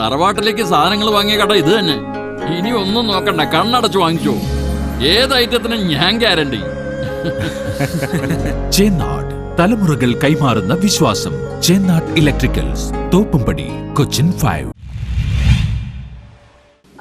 തറവാട്ടിലേക്ക് സാധനങ്ങൾ വാങ്ങിയ കട ഇത് തന്നെ. ഇനി ഒന്നും നോക്കണ്ട കണ്ണടച്ച് വാങ്ങിച്ചോ ഏത് ഐറ്റത്തിനും ഞാൻ ഗ്യാരണ്ടി ചേന്നാട് തലമുറകൾ കൈമാറുന്ന വിശ്വാസം. Chennad electricals Thoppumpady Cochin five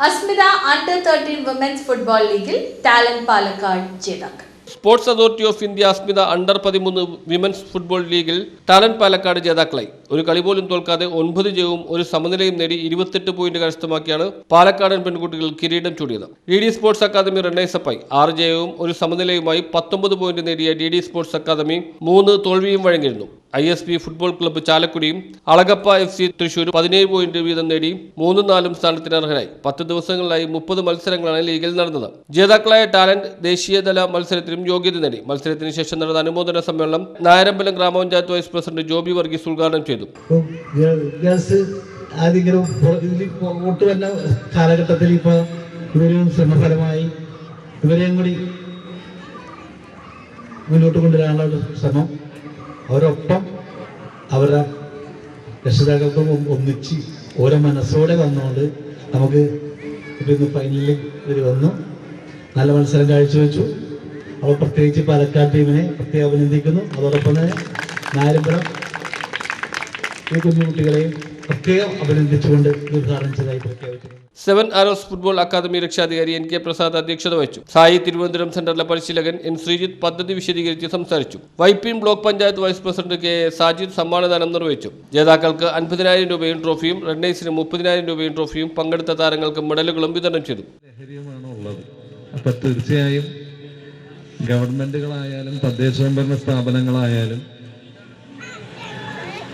Asmita under thirteen women's football ലീഗിൽ ടാലന്റ് പാലക്കാട് ജേതാക്കൾ. Sports authority of India Asmita under പതിമൂന്ന് വിമൻസ് ഫുട്ബോൾ ലീഗിൽ ടാലന്റ് പാലക്കാട് ജേതാക്കളായി. ഒരു കളി പോലും തോൽക്കാതെ ഒൻപത് ജയവും ഒരു സമനിലയും നേടി ഇരുപത്തെട്ട് പോയിന്റ് കരസ്ഥമാക്കിയാണ് പാലക്കാടൻ പെൺകുട്ടികൾ കിരീടം ചൂടിയത്. ഡി ഡി സ്പോർട്സ് അക്കാദമി റണ്ണേഴ്സപ്പായി ആറ് ജയവും ഒരു സമനിലയുമായി പത്തൊമ്പത് പോയിന്റ് നേടിയ ഡി ഡി സ്പോർട്സ് അക്കാദമി മൂന്ന് തോൽവിയും വഴങ്ങിയിരുന്നു. I S P football club ചാലക്കുടിയും Alagappa F C Thrissur പതിനേഴ് പോയിന്റ് വീതം നേടി മൂന്നും നാലും സ്ഥാനത്തിന് അർഹരായി. പത്ത് ദിവസങ്ങളിലായി മുപ്പത് മത്സരങ്ങളാണ് ലീഗിൽ നടന്നത്. ജേതാക്കളായ ടാലന്റ് ദേശീയതല മത്സരത്തിനും യോഗ്യത നേടി. മത്സരത്തിന് ശേഷം നടന്ന അനുമോദന സമ്മേളനം നായരമ്പലം ഗ്രാമപഞ്ചായത്ത് വൈസ് പ്രസിഡന്റ് ജോബി വർഗീസ് ഉദ്ഘാടനം ചെയ്തു. വന്ന കാലഘട്ടത്തിൽ ഇവരെയും കൂടി മുന്നോട്ട് കൊണ്ടുവരാനുള്ള ശ്രമം. അവരൊപ്പം അവരുടെ രക്ഷിതാക്കൾക്കും ഒന്നിച്ച് ഓരോ മനസ്സോടെ വന്നുകൊണ്ട് നമുക്ക് ഇന്ന് ഫൈനലിൽ ഇവർ വന്നു. നല്ല മത്സരം കാഴ്ചവെച്ചു. അവർ പ്രത്യേകിച്ച് പാലക്കാട് ടീമിനെ പ്രത്യേകം അഭിനന്ദിക്കുന്നു. അതോടൊപ്പം തന്നെ നായരമ്പലം ഈ കുഞ്ഞുകുട്ടികളെയും പ്രത്യേകം അഭിനന്ദിച്ചുകൊണ്ട് ഉദ്ഘാടനം ചെയ്തതായി പ്രഖ്യാപിക്കുന്നു സെവൻ ആരോസ് ഫുട്ബോൾ അക്കാദമി രക്ഷാധികാരി എൻ കെ പ്രസാദ് അധ്യക്ഷത വഹിച്ചു. സായി തിരുവനന്തപുരം സെന്ററിലെ പരിശീലകൻ എൻ ശ്രീജിത്ത് പദ്ധതി വിശദീകരിച്ച് സംസാരിച്ചു. Vypin block panchayat vice president K A Sajid സമ്മാനദാനം നിർവഹിച്ചു. ജേതാക്കൾക്ക് അൻപതിനായിരം രൂപയും ട്രോഫിയും റണ്ണേഴ്സിന് മുപ്പതിനായിരം രൂപയും ട്രോഫിയും പങ്കെടുത്ത താരങ്ങൾക്ക് മെഡലുകളും വിതരണം ചെയ്തു. തീർച്ചയായും ഗവൺമെന്റുകളായാലും തദ്ദേശ സ്വയംഭരണ സ്ഥാപനങ്ങളായാലും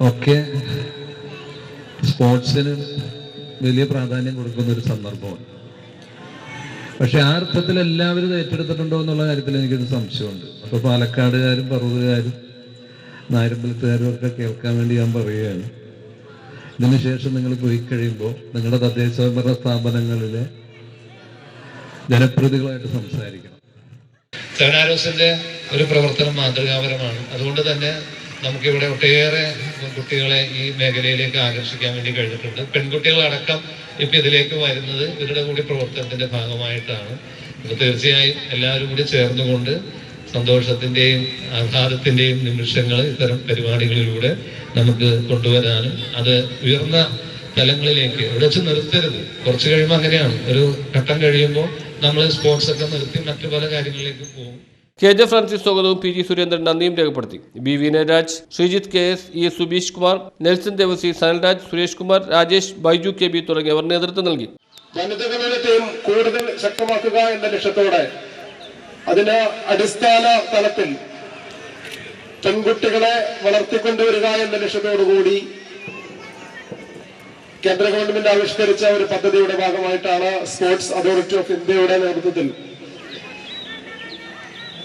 ഒക്കെ സ്പോർട്സിന് വലിയ പ്രാധാന്യം കൊടുക്കുന്ന ഒരു സന്ദർഭമാണ്. പക്ഷെ ആ അർത്ഥത്തിൽ എല്ലാവരും ഏറ്റെടുത്തിട്ടുണ്ടോ എന്നുള്ള കാര്യത്തിൽ എനിക്കൊരു സംശയമുണ്ട്. അപ്പൊ പാലക്കാടുകാരും പറവുകാരും നാരമ്പലത്തുകാരും ഒക്കെ കേൾക്കാൻ വേണ്ടി ഞാൻ പറയുകയാണ്. ഇതിനുശേഷം നിങ്ങൾ പോയി കഴിയുമ്പോൾ നിങ്ങളുടെ തദ്ദേശ സ്വയംഭരണ സ്ഥാപനങ്ങളിലെ ജനപ്രതികളായിട്ട് സംസാരിക്കണം. സെവനാരോസിന്റെ ഒരു പ്രവർത്തനം മാതൃകാപരമാണ്. അതുകൊണ്ട് തന്നെ നമുക്കിവിടെ ഒട്ടേറെ കുട്ടികളെ ഈ മേഖലയിലേക്ക് ആകർഷിക്കാൻ വേണ്ടി കഴിഞ്ഞിട്ടുണ്ട്. പെൺകുട്ടികളടക്കം ഇപ്പൊ ഇതിലേക്ക് വരുന്നത് ഇവരുടെ കൂടി പ്രവർത്തനത്തിന്റെ ഭാഗമായിട്ടാണ്. അപ്പൊ തീർച്ചയായും എല്ലാവരും കൂടി ചേർന്നുകൊണ്ട് സന്തോഷത്തിന്റെയും ആഹ്ലാദത്തിന്റെയും നിമിഷങ്ങൾ ഇത്തരം പരിപാടികളിലൂടെ നമുക്ക് കൊണ്ടുവരാനും അത് ഉയർന്ന തലങ്ങളിലേക്ക് ഇവിടെ വെച്ച് നിർത്തരുത്. കുറച്ച് കഴിയുമ്പോൾ അങ്ങനെയാണ്. ഒരു ഘട്ടം കഴിയുമ്പോൾ നമ്മൾ സ്പോർട്സ് ഒക്കെ നിർത്തി മറ്റു പല കാര്യങ്ങളിലേക്ക് പോകും. കെ ജെ ഫ്രാൻസിസ് സ്വാഗതവും പി ജി സുരേന്ദ്രൻ നന്ദിയും രേഖപ്പെടുത്തി. B Vinayaraj Sreejith K S E Subeesh Kumar Nelson Devasy Sanalraj Suresh Kumar Rajesh Baiju K B തുടങ്ങിയവർ നേതൃത്വം നൽകി. കൂടുതൽ ശക്തമാക്കുക എന്ന ലക്ഷ്യത്തോടെ അതിന് അടിസ്ഥാന തലത്തിൽ പെൺകുട്ടികളെ വളർത്തിക്കൊണ്ടുവരിക എന്ന ലക്ഷ്യത്തോടുകൂടി കേന്ദ്ര ഗവൺമെന്റ് ആവിഷ്കരിച്ച ഒരു പദ്ധതിയുടെ ഭാഗമായിട്ടാണ് സ്പോർട്സ് അതോറിറ്റി ഓഫ് ഇന്ത്യയുടെ നേതൃത്വത്തിൽ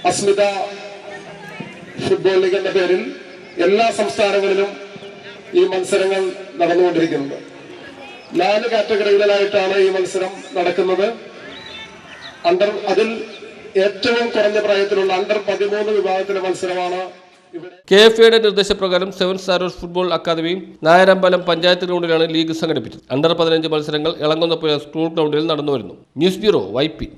അസ്മിത ഫുട്ബോൾ ലീഗ് എന്ന പേരിൽ എല്ലാ സംസ്ഥാനങ്ങളിലും ഈ മത്സരങ്ങൾ നടന്നുകൊണ്ടിരിക്കുന്നത്. നാല് കാറ്റഗറികളിലായിട്ടാണ് ഈ മത്സരം നടക്കുന്നത്. അണ്ടർ അതിൽ ഏറ്റവും കുറഞ്ഞ പ്രായത്തിലുള്ള അണ്ടർ പതിമൂന്ന് വിഭാഗത്തിലെ മത്സരമാണ് കെ എഫ് എയുടെ നിർദ്ദേശപ്രകാരം seven star football academy Nayarambalam panchayat ഗ്രൗണ്ടിലാണ് league സംഘടിപ്പിച്ചത്. അണ്ടർ പതിനഞ്ച് മത്സരങ്ങൾ ഇളങ്ങുന്നപ്പുഴ സ്കൂൾ ഗ്രൗണ്ടിൽ നടന്നുവരുന്നു. News bureau വൈപ്പി